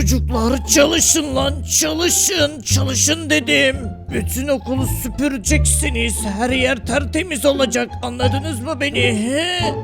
Sucuklar çalışın lan çalışın çalışın dedim. Bütün okulu süpüreceksiniz. Her yer tertemiz olacak. Anladınız mı beni? He?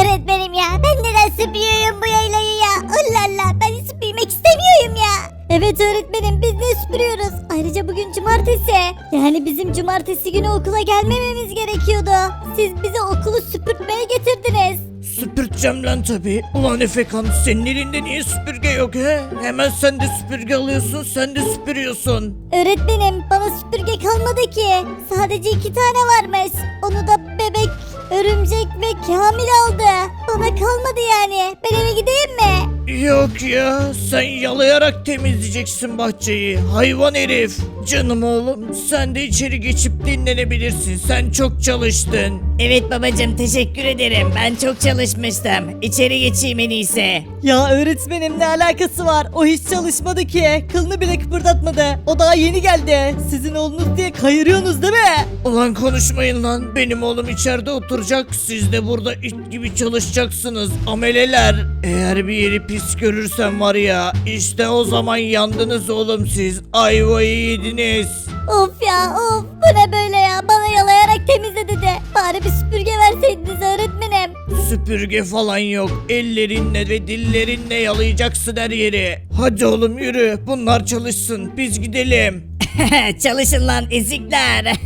Öğretmenim ya ben neden süpürüyorum bu yaylayı ya? Allah Allah ben süpürmek istemiyorum ya. Evet öğretmenim biz de süpürüyoruz. Ayrıca bugün cumartesi. Yani bizim cumartesi günü okula gelmememiz gerekiyordu. Siz bizi okulu süpürtmeye getirdiniz. Süpürteceğim lan tabi. Ulan Efekan senin elinde niye süpürge yok he? Hemen sen de süpürge alıyorsun sen de süpürüyorsun. Öğretmenim bana süpürge kalmadı ki. Sadece iki tane varmış. Onu da bebek, örümcek ve Kamil aldı. Bana kalmadı yani. Ben eve gideyim mi? Yok ya sen yalayarak temizleyeceksin bahçeyi hayvan herif. Canım oğlum sen de içeri geçip dinlenebilirsin sen çok çalıştın. Evet babacım teşekkür ederim. Ben çok çalışmıştım. İçeri geçeyim en iyisi. Ya öğretmenim ne alakası var? O hiç çalışmadı ki. Kılını bile kıpırdatmadı. O daha yeni geldi. Sizin oğlunuz diye kayırıyorsunuz değil mi? Ulan konuşmayın lan benim oğlum içeride oturacak siz de burada it gibi çalışacaksınız ameleler. Eğer bir yeri pis görürsem var ya işte o zaman yandınız oğlum siz ayvayı yediniz. Of ya of bu ne böyle ya bana yalayarak temizle dedi. Bari bir süpürge verseydiniz öğretmenim. Süpürge falan yok. Ellerinle ve dillerinle yalayacaksın her yeri. Hadi oğlum yürü. Bunlar çalışsın. Biz gidelim. Çalışın lan ezikler.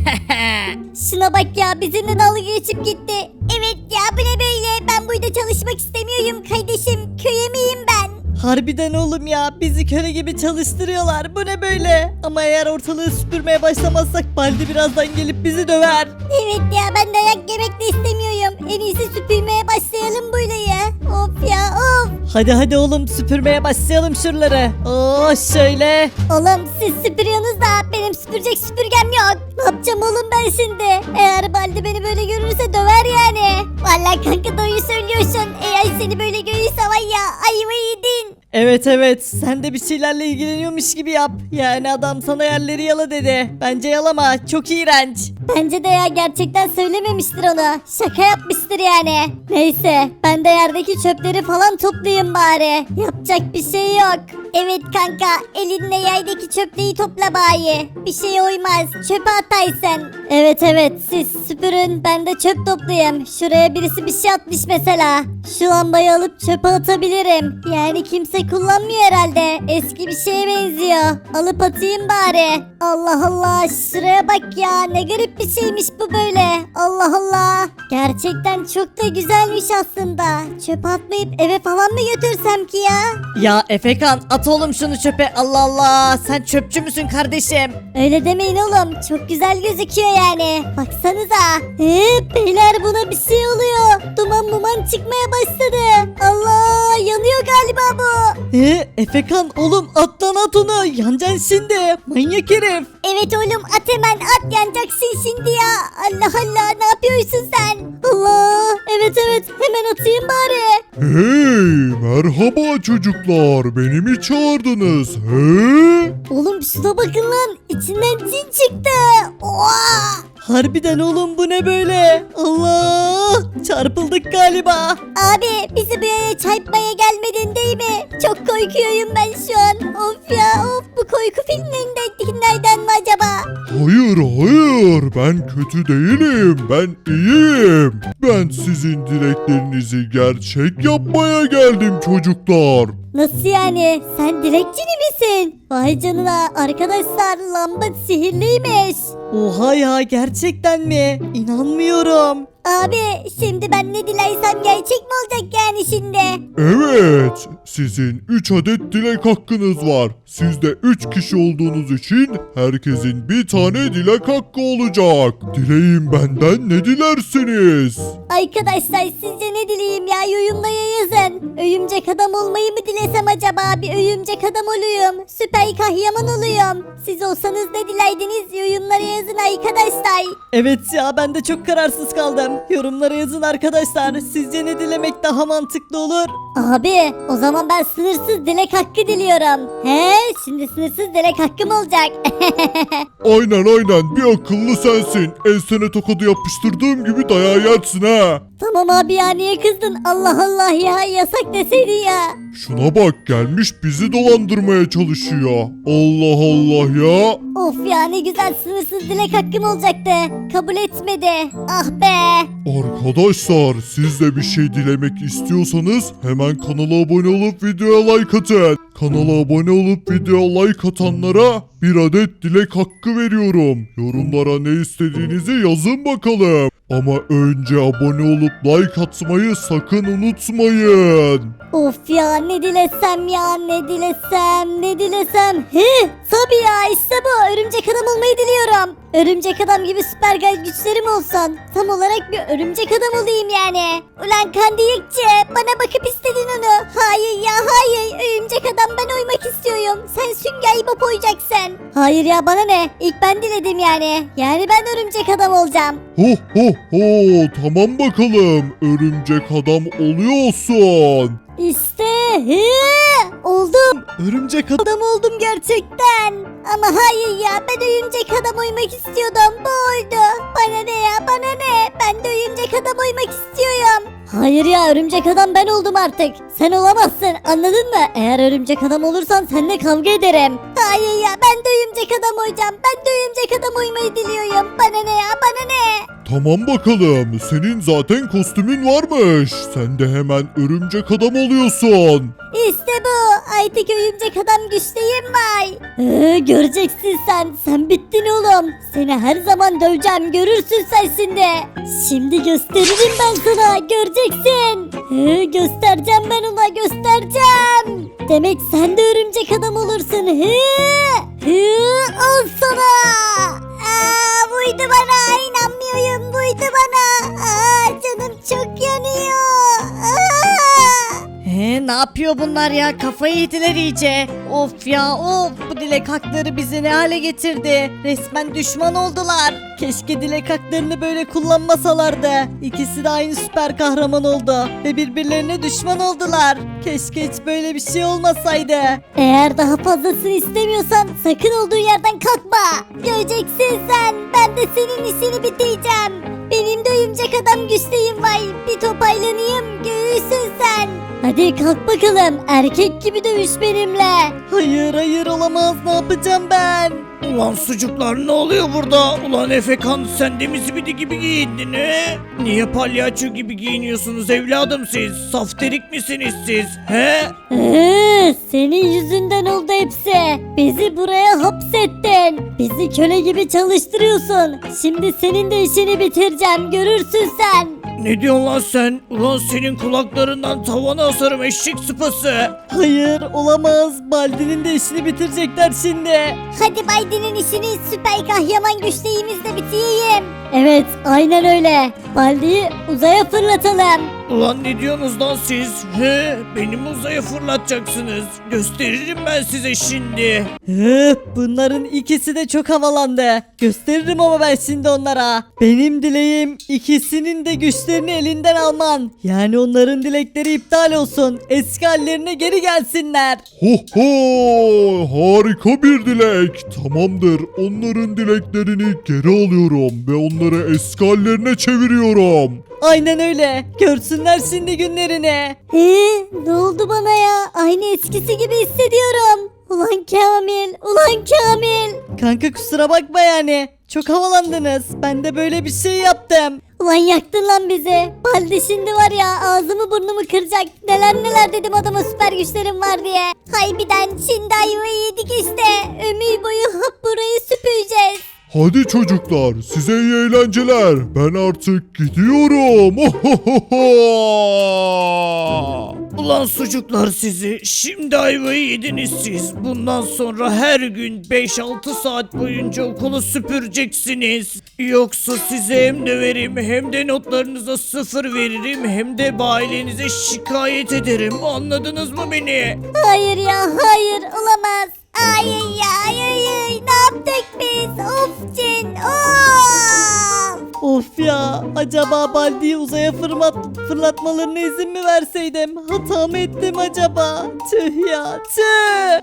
Şuna bak ya bizimle dalga geçip gitti. Evet ya bu ne böyle ben burada çalışmak istemiyorum kardeşim köye miyim ben? Harbiden oğlum ya bizi köle gibi çalıştırıyorlar. Bu ne böyle? Ama eğer ortalığı süpürmeye başlamazsak Baldi birazdan gelip bizi döver. Evet ya ben dayak yemek de istemiyorum. En iyisi süpürmeye başlayalım burayı. Of ya of. Hadi hadi oğlum süpürmeye başlayalım şuraları. Oo şöyle. Oğlum siz süpürüyorsunuz da benim süpürecek süpürgem yok. Ne yapacağım oğlum ben şimdi? Eğer Baldi beni böyle görürse döver yani. Vallahi kanka doğruyu söylüyorsun. Eğer seni böyle görürse var ya ayvayı yedin. Evet evet sen de bir şeylerle ilgileniyormuş gibi yap. Yani adam sana yerleri yala dedi. Bence yalama çok iğrenç. Bence de ya gerçekten söylememiştir onu. Şaka yapmıştır yani. Neyse ben de yerdeki çöpleri falan toplayayım bari. Yapacak bir şey yok. Evet kanka elinle yerdeki çöpleri topla bari. Bir şey uymaz çöpe ataysın. Evet evet siz süpürün ben de çöp toplayayım. Şuraya birisi bir şey atmış mesela. Şu lambayı alıp çöpe atabilirim. Yani kimse kullanmıyor herhalde. Eski bir şeye benziyor. Alıp atayım bari. Allah Allah şuraya bak ya ne garip bir şeymiş bu böyle. Allah Allah. Gerçekten çok da güzelmiş aslında. Çöpe atmayıp eve falan mı götürsem ki ya? Ya Efekan at oğlum şunu çöpe Allah Allah sen çöpçü müsün kardeşim? Öyle demeyin oğlum. Çok güzel gözüküyor yani. Baksanıza. Ee, beyler buna bir şey oluyor. Duman muman çıkmaya başladı. Allah yanıyor galiba bu. Ee, Efekan oğlum at lan at onu yanacaksın şimdi manyak herif. Evet oğlum at hemen at yanacaksın şimdi ya. Allah Allah ne yapıyorsun sen? Allah evet evet hemen atayım bari. Hey merhaba çocuklar beni mi çağırdınız he? Oğlum şuna bakın lan içinden cin çıktı. Oha! Harbiden oğlum bu ne böyle? Allah çarpıldık galiba. Abi bizi böyle çarpmaya gelmedin değil mi? Çok korkuyorum ben şu an. Of ya of bu korku filmlerindekilerden mi acaba? Hayır hayır ben kötü değilim ben iyiyim. Ben sizin dileklerinizi gerçek yapmaya geldim çocuklar. Nasıl yani? Sen dilekçini misin? Vay canına arkadaşlar lamba sihirliymiş. Oha ya gerçekten mi? İnanmıyorum. Abi şimdi ben ne dilersem gerçek mi olacak yani şimdi? Evet sizin 3 adet dilek hakkınız var. Siz de 3 kişi olduğunuz için herkesin bir tane dilek hakkı olacak. Dileyin benden ne dilersiniz? Arkadaşlar sizce ne dileyim ya yorumlara yazın. Örümcek adam olmayı mı dilesem acaba? Bir örümcek adam olayım. Süper kahraman olayım. Siz olsanız ne dilerdiniz yorumlara yazın arkadaşlar. Evet ya ben de çok kararsız kaldım. Yorumlara yazın arkadaşlar. Sizce ne dilemek daha mantıklı olur? Abi o zaman ben sınırsız dilek hakkı diliyorum. He şimdi sınırsız dilek hakkım olacak. Aynen aynen bir akıllı sensin. Ensene tokadı yapıştırdığım gibi dayağı yersin ha. tamam abi ya niye kızdın? Allah Allah ya yasak deseydin ya. Şuna bak gelmiş bizi dolandırmaya çalışıyor. Allah Allah ya. Of ya ne güzel sınırsız dilek hakkım olacaktı. Kabul etmedi. Ah be. Arkadaşlar siz de bir şey dilemek istiyorsanız hemen kanala abone olup videoya like atın. Kanala abone olup videoya like atanlara bir adet dilek hakkı veriyorum. Yorumlara ne istediğinizi yazın bakalım. Ama önce abone olup like atmayı sakın unutmayın. Of ya ne dilesem ya ne dilesem ne dilesem. He tabii ya işte bu örümcek adam olmayı diliyorum. Örümcek adam gibi süper güçlerim olsun. Tam olarak bir örümcek adam olayım yani. Ulan kandiyikçi bana bakıp istedin onu. Hayır ya hayır örümcek adam ben oymak istiyorum. Sen sünger bop oyacaksın. Hayır ya bana ne İlk ben diledim yani. Yani ben örümcek adam olacağım. Ho ho ho tamam bakalım örümcek adam oluyorsun. İşte he, oldum. Örümcek adam. Adam oldum gerçekten. Ama hayır ya ben örümcek adam oymak istiyordum. Bu oydu. Bana ne ya bana ne? Ben de örümcek adam oymak istiyorum. Hayır ya örümcek adam ben oldum artık. Sen olamazsın anladın mı? Eğer örümcek adam olursan seninle kavga ederim. Hayır ya ben de örümcek adam oyacağım. Ben de örümcek adam oymayı diliyorum. Bana ne ya bana ne? Tamam bakalım senin zaten kostümün varmış. Sen de hemen örümcek adam oluyorsun. İşte bu. Artık örümcek adam güçlüyüm var. Ee, göreceksin sen. Sen bittin oğlum. Seni her zaman döveceğim. Görürsün sen şimdi. Şimdi gösteririm ben sana. Göreceksin. Ee, göstereceğim ben ona. Göstereceğim. Demek sen de örümcek adam olursun. Hı? Hı? Al sana. Aa, vurdu bana. İnanmıyorum. Vurdu bana. Aa, canım çok yanıyor. Aa. He ne yapıyor bunlar ya kafayı yediler iyice. Of ya of bu dilek hakları bizi ne hale getirdi. Resmen düşman oldular. Keşke dilek haklarını böyle kullanmasalardı. İkisi de aynı süper kahraman oldu ve birbirlerine düşman oldular. Keşke hiç böyle bir şey olmasaydı. Eğer daha fazlasını istemiyorsan sakın olduğu yerden kalkma. Göreceksin sen. Ben de senin işini bitireceğim. Benim de örümcek adam güçlüyüm vay. Bir sen. Hadi kalk bakalım. Erkek gibi dövüş benimle. Hayır hayır olamaz ne yapacağım ben? Ulan sucuklar ne oluyor burada? Ulan Efekan sen de mi zibidi gibi giyindin he? Niye palyaço gibi giyiniyorsunuz evladım siz? Safterik misiniz siz he? Ee, senin yüzünden oldu hepsi. Bizi buraya hapsettin. Bizi köle gibi çalıştırıyorsun. Şimdi senin de işini bitireceğim. Görürsün sen. Ne diyorsun lan sen? Ulan senin kulaklarından tavana asarım eşek sıpası. Hayır olamaz Baldi'nin de işini bitirecekler şimdi. Hadi Biden'in işini süper kahraman güçlüğümüzle bitireyim. Evet aynen öyle. Baldi'yi uzaya fırlatalım. Ulan ne diyorsunuz lan siz? He? Beni mi uzaya fırlatacaksınız? Gösteririm ben size şimdi. Hı, bunların ikisi de çok havalandı. Gösteririm ama ben şimdi onlara. Benim dileğim ikisinin de güçlerini elinden alman. Yani onların dilekleri iptal olsun. Eski hallerine geri gelsinler. Ho ho harika bir dilek. Tamamdır onların dileklerini geri alıyorum ve onları eski hallerine çeviriyorum. Aynen öyle. Görsünler şimdi günlerini. Ee, ne oldu bana ya? Aynı eskisi gibi hissediyorum. Ulan Kamil, ulan Kamil. Kanka kusura bakma yani. Çok havalandınız. Ben de böyle bir şey yaptım. Ulan yaktın lan bizi. Baldi şimdi var ya ağzımı burnumu kıracak. Neler neler dedim adama süper güçlerim var diye. Harbiden şimdi ayvayı yedik işte. Ömür boyu hop burayı süpüreceğiz. Hadi çocuklar size iyi eğlenceler. Ben artık gidiyorum. Ulan sucuklar sizi şimdi ayvayı yediniz siz. Bundan sonra her gün 5-6 saat boyunca okulu süpüreceksiniz. Yoksa size hem döverim hem de notlarınıza sıfır veririm hem de ailenize şikayet ederim. Anladınız mı beni? Hayır ya hayır olamaz. Hayır ya hayır, biz? Of Cin. Of Of ya acaba Baldi'yi uzaya fırlat, fırlatmalarına izin mi verseydim? Hata mı ettim acaba? Tüh ya tüh.